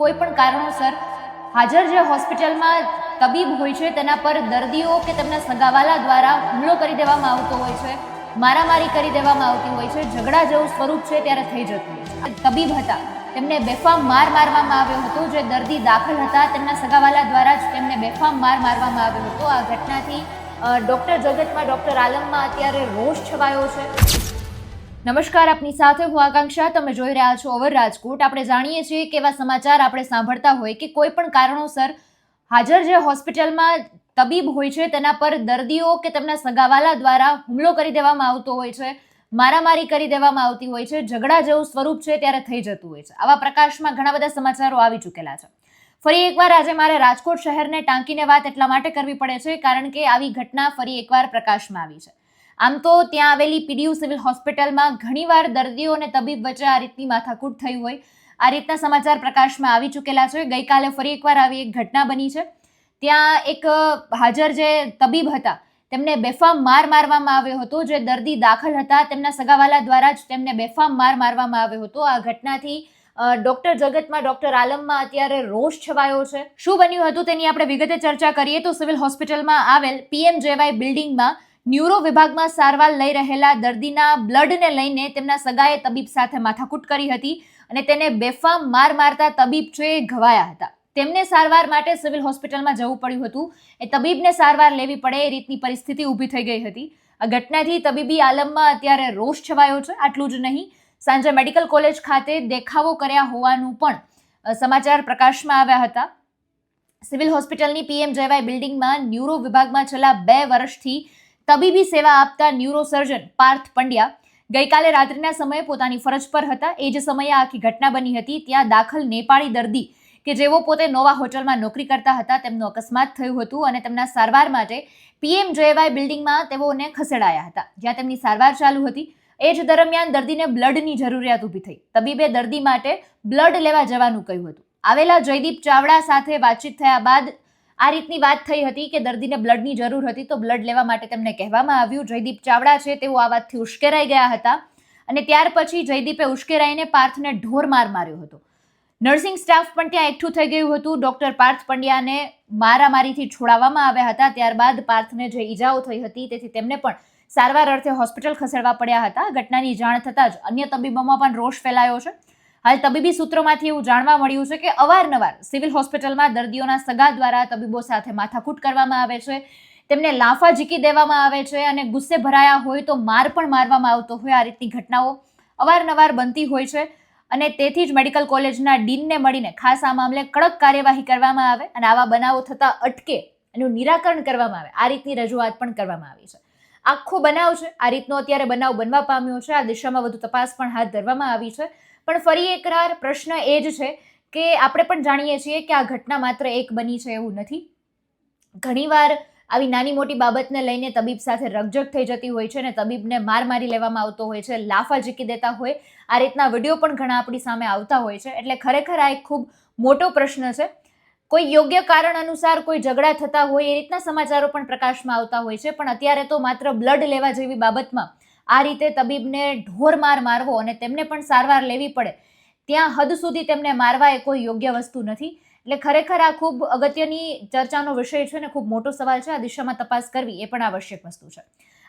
કોઈ પણ કારણોસર હાજર જે હોસ્પિટલમાં તબીબ હોય છે, તેના પર દર્દીઓ કે તેમના સગાવાલા દ્વારા હુમલો કરી દેવામાં આવતો હોય છે, મારામારી કરી દેવામાં આવતી હોય છે, ઝઘડા જેવું સ્વરૂપ છે, ત્યારે થઈ જતું હોય તબીબ હતા, તેમને બેફામ માર મારવામાં આવ્યો હતો, જે દર્દી દાખલ હતા, તેમના સગાવાલા દ્વારા જ તેમને બેફામ માર મારવામાં આવ્યો હતો. આ ઘટનાથી ડૉક્ટર જગતમાં ડૉક્ટર આલમમાં અત્યારે રોષ છવાયો છે. નમસ્કાર, આપની સાથે હું આકાંક્ષા. તમે જોઈ રહ્યા છો ઓવર રાજકોટ. આપણે જાણીએ છીએ કે એવા સમાચાર આપણે સાંભળતા હોય કે કોઈ પણ કારણોસર હાજર જે હોસ્પિટલમાં તબીબ હોય છે, તેના પર દર્દીઓ કે તેમના સગાવાલા દ્વારા હુમલો કરી દેવામાં આવતો હોય છે, મારામારી કરી દેવામાં આવતી હોય છે, ઝઘડા જેવું સ્વરૂપ છે, ત્યારે થઈ જતું હોય છે. આવા પ્રકાશમાં ઘણા બધા સમાચારો આવી ચૂકેલા છે. ફરી એકવાર આજે મારે રાજકોટ શહેરને ટાંકીને વાત એટલા માટે કરવી પડે છે, કારણ કે આવી ઘટના ફરી એકવાર પ્રકાશમાં આવી છે. આમ તો ત્યાં આવેલી પીડીયુ સિવિલ હોસ્પિટલમાં ઘણીવાર દર્દીઓ અને તબીબ વચ્ચે આ રીતની માથાકૂટ થઈ હોય. આ રીતના સમાચાર પ્રકાશમાં આવી ચૂકેલા છે. ગઈકાલે ફરી એકવાર આવી એક ઘટના બની છે. ત્યાં એક હાજર જે તબીબ હતા, તેમને બેફામ માર મારવામાં આવ્યો હતો. જે દર્દી દાખલ હતા, તેમના સગાવાલા દ્વારા જ તેમને બેફામ માર મારવામાં આવ્યો હતો. આ ઘટનાથી ડોક્ટર જગતમાં, ડોક્ટર આલમમાં અત્યારે રોષ છવાયો છે. શું બન્યું હતું તેની આપણે વિગતે ચર્ચા કરીએ. તો સિવિલ હોસ્પિટલમાં આવેલ પીએમ જેવાય બિલ્ડિંગમાં ન્યુરો વિભાગમાં સારવાર લઈ રહેલા દર્દીના બ્લડને લઈને તેમના સગાએ તબીબ સાથે માથાકૂટ કરી હતી અને તેને બેફામ માર મારતા તબીબ છે ઘવાયા હતા. તેમને સારવાર માટે સિવિલ હોસ્પિટલમાં જવું પડ્યું હતું. એ તબીબને સારવાર લેવી પડે એ રીતની પરિસ્થિતિ ઊભી થઈ ગઈ હતી. આ ઘટનાથી તબીબી આલમમાં અત્યારે રોષ છવાયો છે. આટલું જ નહીં. સાંજે મેડિકલ કોલેજ ખાતે દેખાવો કર્યા હોવાનું પણ સમાચાર પ્રકાશમાં આવ્યા હતા. સિવિલ હોસ્પિટલની પીએમ જયવાય બિલ્ડિંગમાં ન્યુરો વિભાગમાં છેલ્લા બે વર્ષથી તબીબી સેવા આપતા ન્યુરોસર્જન પાર્થ પંડ્યા ગઈકાલે રાત્રિના સમયે પોતાની ફરજ પર હતા. એ જ સમયે આખી ઘટના બની હતી. ત્યાં દાખલ નેપાળી દર્દી કે જેઓ પોતે નોવા હોટલમાં નોકરી કરતા હતા, તેમનો અકસ્માત થયું હતું અને તેમના સારવાર માટે પીએમ જેવાય બિલ્ડિંગમાં તેઓને ખસેડાયા હતા. જ્યાં તેમની સારવાર ચાલુ હતી. એ જ દરમિયાન દર્દીને બ્લડની જરૂરિયાત ઊભી થઈ. તબીબે દર્દી માટે બ્લડ લેવા જવાનું કહ્યું હતું. આવેલા જયદીપ ચાવડા સાથે વાતચીત થયા બાદ આ રીતની વાત થઈ હતી કે દર્દીને બ્લડની જરૂર હતી તો બ્લડ લેવા માટે તેમને કહેવામાં આવ્યું. જયદીપ ચાવડા છે, તેઓ આ વાતથી ઉશ્કેરાઈ ગયા હતા અને ત્યાર પછી જયદીપે ઉશ્કેરાઈને પાર્થને ઢોર માર માર્યો હતો. નર્સિંગ સ્ટાફ પણ ત્યાં એકઠું થઈ ગયું હતું. ડોક્ટર પાર્થ પંડ્યાને મારામારીથી છોડાવવામાં આવ્યા હતા. ત્યારબાદ પાર્થને જે ઈજાઓ થઈ હતી તેથી તેમને પણ સારવાર અર્થે હોસ્પિટલ ખસેડવા પડ્યા હતા. ઘટનાની જાણ થતાં જ અન્ય તબીબોમાં પણ રોષ ફેલાયો છે. હાલ તબીબી સૂત્રોમાંથી એવું જાણવા મળ્યું છે કે અવારનવાર સિવિલ હોસ્પિટલમાં દર્દીઓના સગા દ્વારા તબીબો સાથે માથાકૂટ કરવામાં આવે છે. તેમને લાફા ઝીકી દેવામાં આવે છે અને ગુસ્સે ભરાયા હોય તો માર પણ મારવામાં આવતો હોય આ રીતની ઘટનાઓ અવારનવાર બનતી હોય છે અને તેથી જ મેડિકલ કોલેજના ડીનને મળીને ખાસ આ મામલે કડક કાર્યવાહી કરવામાં આવે અને આવા બનાવો થતા અટકે એનું નિરાકરણ કરવામાં આવે. આ રીતની રજૂઆત પણ કરવામાં આવી છે. આખો બનાવ છે. આ રીતનો અત્યારે બનાવ બનવા પામ્યો છે. આ દિશામાં વધુ તપાસ પણ હાથ ધરવામાં આવી છે. પણ ફરી એકવાર પ્રશ્ન એ જ છે કે આપણે પણ જાણીએ છીએ કે આ ઘટના માત્ર એક બની છે એવું નથી. ઘણીવાર આવી નાની મોટી બાબતને લઈને તબીબ સાથે રકઝક થઈ જતી હોય છે અને તબીબને માર મારી લેવામાં આવતો હોય છે લાફા ઝીકી દેતા હોય, આ રીતના વીડિયો પણ ઘણા આપણી સામે આવતા હોય છે. એટલે ખરેખર આ એક ખૂબ મોટો પ્રશ્ન છે. કોઈ યોગ્ય કારણ અનુસાર કોઈ ઝઘડા થતા હોય એ રીતના સમાચારો પણ પ્રકાશમાં આવતા હોય છે, પણ અત્યારે તો માત્ર બ્લડ લેવા જેવી બાબતમાં આ રીતે તબીબને ઢોર માર મારવો અને તેમને પણ સારવાર લેવી પડે, ત્યાં હદ સુધી તેમને મારવા એ કોઈ યોગ્ય વસ્તુ નથી. એટલે ખરેખર આ ખૂબ અગત્યની ચર્ચાનો વિષય છે અને ખૂબ મોટો સવાલ છે. આ દિશામાં તપાસ કરવી એ પણ આવશ્યક વસ્તુ છે.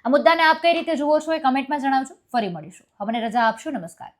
આ મુદ્દાને આપ કઈ રીતે જુઓ છો એ કમેન્ટમાં જણાવજો. ફરી મળીશું. અમને રજા આપશો. નમસ્કાર.